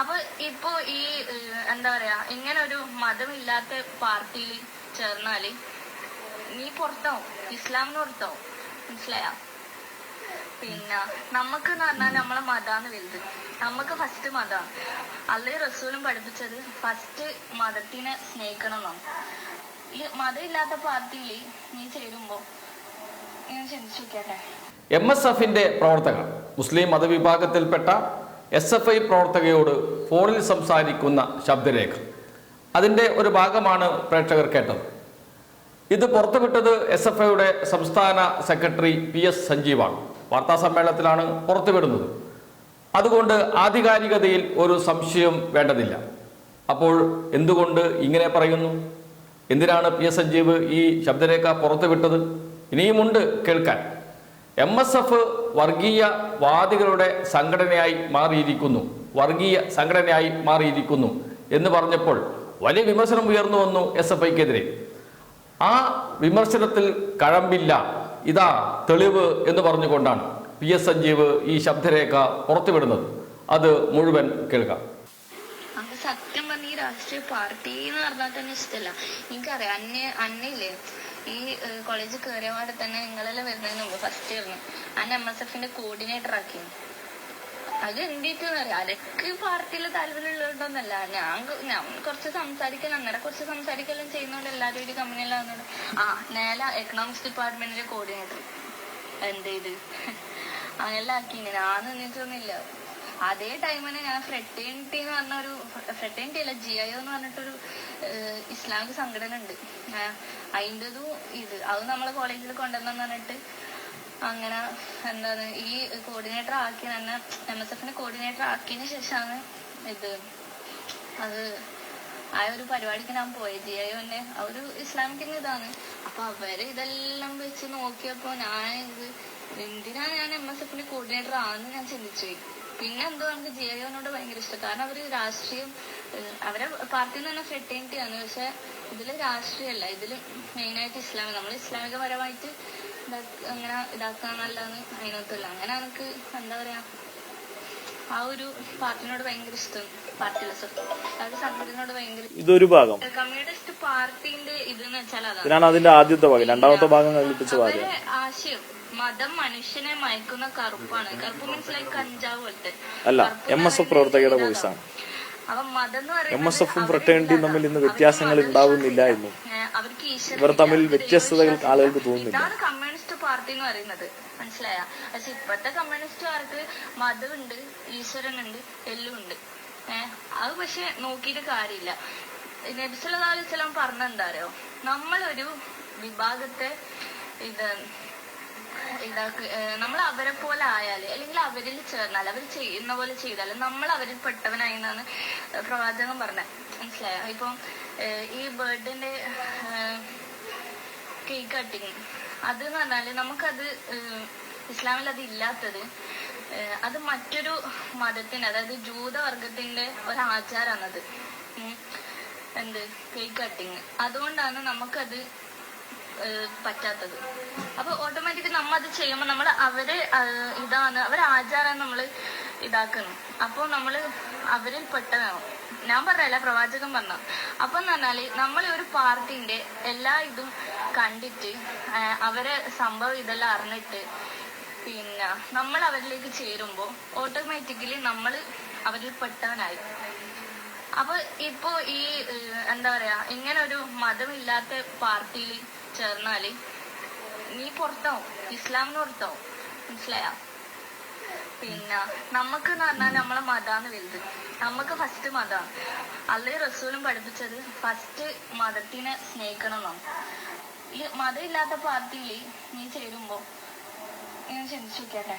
അപ്പൊ ഇപ്പൊ ഈ എന്താ പറയാ ഇങ്ങനെ ഒരു മതമില്ലാത്ത പാർട്ടിയിൽ ചേർന്നാൽ നീ പുറത്താവും. ഇസ്ലാമിന് പുറത്താവും. മനസ്സിലായോ? പിന്നെ നമുക്ക് എന്ന് പറഞ്ഞാൽ നമ്മളെ മതാന്ന് വലുത്. നമുക്ക് ഫസ്റ്റ് മതാ. അല്ലേ റസൂലും പഠിപ്പിച്ചത് ഫസ്റ്റ് മതത്തിനെ സ്നേഹിക്കണം എന്നാണ്. ഈ മതമില്ലാത്ത പാർട്ടിയിൽ നീ ചേരുമ്പോ ഞാൻ ചിന്തിച്ചു നോക്കിയാട്ടെ? എം എസ് എഫിന്റെ പ്രവർത്തകർ മുസ്ലിം മതവിഭാഗത്തിൽപ്പെട്ട എസ് എഫ് ഐ പ്രവർത്തകയോട് ഫോണിൽ സംസാരിക്കുന്ന ശബ്ദരേഖ. അതിന്റെ ഒരു ഭാഗമാണ് പ്രേക്ഷകർ കേട്ടത്. ഇത് പുറത്തുവിട്ടത് എസ് എഫ് ഐയുടെ സംസ്ഥാന സെക്രട്ടറി പി എസ് സഞ്ജീവാണ്. വാർത്താ സമ്മേളനത്തിലാണ് പുറത്തുവിടുന്നത്. അതുകൊണ്ട് ആധികാരികതയിൽ ഒരു സംശയം വേണ്ടതില്ല. അപ്പോൾ എന്തുകൊണ്ട് ഇങ്ങനെ പറയുന്നു? എന്തിനാണ് പി എസ് സഞ്ജീവ് ഈ ശബ്ദരേഖ പുറത്തുവിട്ടത്? ഇനിയുമുണ്ട് കേൾക്കാൻ. എം എസ് എഫ് വർഗീയ വാദികളുടെ സംഘടനയായി മാറിയിരിക്കുന്നു. വർഗീയ സംഘടനയായി മാറിയിരിക്കുന്നു എന്ന് പറഞ്ഞപ്പോൾ വലിയ വിമർശനം ഉയർന്നു വന്നു എസ് എഫ് ഐക്കെതിരെ. ആ വിമർശനത്തിൽ കഴമ്പില്ല. ഇതാ തെളിവ് എന്ന് പറഞ്ഞുകൊണ്ടാണ് പി എസ് സഞ്ജീവ് ഈ ശബ്ദരേഖ പുറത്തുവിടുന്നത്. അത് മുഴുവൻ കേൾക്കാം. സത്യം പറഞ്ഞ ഈ രാഷ്ട്രീയ പാർട്ടി എന്ന് പറഞ്ഞാൽ തന്നെ ഇഷ്ടമല്ല എനിക്കറിയാം. അന്നെ അന്നയില്ലേ? ഈ കോളേജിൽ കയറിയ പാടെ തന്നെ നിങ്ങളെല്ലാം വരുന്നതിന് മുമ്പ് ഫസ്റ്റ് ഇയറിന് ആ എം എസ് എഫിന്റെ കോർഡിനേറ്റർ ആക്കി അത് എന്തിട്ടെന്ന് അറിയാം? അതൊക്കെ പാർട്ടിയിൽ താല്പര്യമുള്ളതുകൊണ്ടൊന്നല്ല ഞാൻ ഞാൻ കുറച്ച് സംസാരിക്കാൻ അങ്ങനെ കുറച്ച് സംസാരിക്കലും ചെയ്യുന്നോണ്ട് എല്ലാവരും ഒരു കമ്പനിയിലാവുന്നോണ്ട് ആ നേല എക്കണോമിക്സ് ഡിപ്പാർട്ട്മെന്റിന്റെ കോർഡിനേറ്റർ എന്ത് ചെയ്ത് അങ്ങനെല്ലാം ആക്കി ഞാൻ നിന്നിട്ടൊന്നുമില്ല അതേ ടൈമിന് ഞാൻ ഫ്രെട്ടേണിറ്റി എന്ന് പറഞ്ഞ ഒരു ഫ്രെട്ടേണിറ്റി അല്ല ജി ഐ എന്ന് പറഞ്ഞിട്ടൊരു ഇസ്ലാമിക സംഘടന ഉണ്ട് അതിന്റെതും ഇത് അത് നമ്മളെ കോളേജിൽ കൊണ്ടുവന്നെന്ന് പറഞ്ഞിട്ട് അങ്ങനെ എന്താണ് ഈ കോർഡിനേറ്റർ ആക്കി തന്നെ എം എസ് എഫിന്റെ കോർഡിനേറ്റർ ആക്കിയതിന് ശേഷമാണ് ഇത് അത് ആ ഒരു പരിപാടിക്ക് ഞാൻ പോയത് ജി ഐ തന്നെ ഒരു ഇസ്ലാമിക്കിന് ഇതാണ്. അപ്പൊ അവർ ഇതെല്ലാം വെച്ച് നോക്കിയപ്പോ ഞാൻ ഇത് എന്തിനാ ഞാൻ എം എസ് എഫിന്റെ കോർഡിനേറ്റർ ആണെന്ന് ഞാൻ ചിന്തിച്ചു. പിന്നെ എന്തോ എനിക്ക് ജി ഐനോട് ഭയങ്കര ഇഷ്ടം. കാരണം അവർ രാഷ്ട്രീയം അവരെ പാർട്ടിയിൽ നിന്ന് തന്നെ ഫ്രെട്ടേണിറ്റി ആണ്. പക്ഷെ ഇതിൽ രാഷ്ട്രീയമല്ല. ഇതിൽ മെയിനായിട്ട് ഇസ്ലാമിക. നമ്മൾ ഇസ്ലാമികപരമായിട്ട് അങ്ങനെ ഇതാക്കാന്നല്ലാന്ന് അതിനകത്തല്ല അങ്ങനെ എനിക്ക് എന്താ പറയാ ആ ഒരു പാർട്ടിനോട് ഭയങ്കര ഇഷ്ടം ഇതൊരു ഭാഗം. കമ്മ്യൂണിസ്റ്റ് പാർട്ടിന്റെ ഇതെന്ന് വെച്ചാൽ അതാണ്. അതിന്റെ ആദ്യത്തെ ഭാഗം. രണ്ടാമത്തെ ഭാഗം കൽപ്പിച്ച ഭാഗം. ആശയം മതം മനുഷ്യനെ മയക്കുന്ന കറുപ്പാണ്. കറുപ്പ് മീൻസ് ലൈക്ക് കഞ്ചാവ് പോലത്തെ. അല്ല എം എസ് എഫ് പ്രവർത്തകരുടെ വോയിസ് ആണ്. എം എസ് എഫും ഫ്രട്ടേണിറ്റിയും. തമ്മിൽ ഇന്ന് വ്യത്യാസങ്ങൾ ഉണ്ടാവുന്നില്ല. എന്നും. ഇവർ തമ്മിൽ വ്യത്യസ്തതകൾ ആളുകൾക്ക് തോന്നുന്നില്ല. പാർട്ടി എന്ന് പറയുന്നത്. മനസ്സിലായ? പക്ഷെ ഇപ്പത്തെ കമ്മ്യൂണിസ്റ്റുകാർക്ക് മതമുണ്ട് ഈശ്വരനുണ്ട് എല്ലാം ഉണ്ട് ഏഹ് അത് പക്ഷെ നോക്കിയിട്ട് കാര്യമില്ല. നബിസ്വല്ലാസ്ലം പറഞ്ഞെന്താ അറിയോ? നമ്മളൊരു വിഭാഗത്തെ ഇത് ഇതാക്ക് നമ്മൾ അവരെ പോലെ ആയാൽ അല്ലെങ്കിൽ അവരിൽ ചേർന്നാൽ അവർ ചെയ്യുന്ന പോലെ ചെയ്താൽ നമ്മൾ അവരിൽ പെട്ടവനായി എന്നാണ് പ്രവാചകം പറഞ്ഞത്. മനസ്സിലായോ? ഇപ്പം ഈ ബർത്ത്ഡേന്റെ കേക്ക് കട്ടിങ് അത് എന്ന് പറഞ്ഞാൽ നമുക്കത് ഇസ്ലാമിൽ അത് ഇല്ലാത്തത് അത് മറ്റൊരു മതത്തിന്റെ അതായത് ജൂതവർഗത്തിന്റെ ഒരു ആചാരാണത് ഉം. എന്ത് കേക്ക് കട്ടിങ് അതുകൊണ്ടാണ് നമുക്കത് പറ്റാത്തത്. അപ്പൊ ഓട്ടോമാറ്റിക് നമ്മ അത് ചെയ്യുമ്പോൾ നമ്മൾ അവർ ഇതാണ് അവരെ ആചാരം നമ്മൾ ഇതാക്കണം അപ്പോൾ നമ്മൾ അവരിൽ പെട്ടതാണ്. ഞാൻ പറഞ്ഞല്ല പ്രവാചകൻ പറഞ്ഞ അപ്പൊ എന്ന് പറഞ്ഞാൽ നമ്മൾ ഒരു പാർട്ടിന്റെ എല്ലാ ഇതും കണ്ടിട്ട് അവരെ സംഭവം ഇതെല്ലാം അറിഞ്ഞിട്ട് പിന്നെ നമ്മൾ അവരിലേക്ക് ചേരുമ്പോ ഓട്ടോമാറ്റിക്കലി നമ്മൾ അവരിൽ പെട്ടവനായി. അപ്പൊ ഇപ്പോ ഈ എന്താ പറയാ ഇങ്ങനെ ഒരു മതമില്ലാത്ത പാർട്ടിയിൽ ചേർന്നാൽ നീ പുറത്താവും. ഇസ്ലാമിന് പുറത്താവും. മനസ്സിലായോ? പിന്നെ നമുക്ക് എന്ന് പറഞ്ഞാൽ നമ്മളെ മതാന്ന് വലുത്. നമുക്ക് ഫസ്റ്റ് മതാണ് അല്ലേ റസൂലും പഠിപ്പിച്ചത് ഫസ്റ്റ് മതത്തിനെ സ്നേഹിക്കണം എന്നാണ്. ഈ മതമില്ലാത്ത പാർട്ടിയിൽ നീ ചേരുമ്പോ ഞാൻ ചിന്തിച്ചു നോക്കിയാട്ടെ?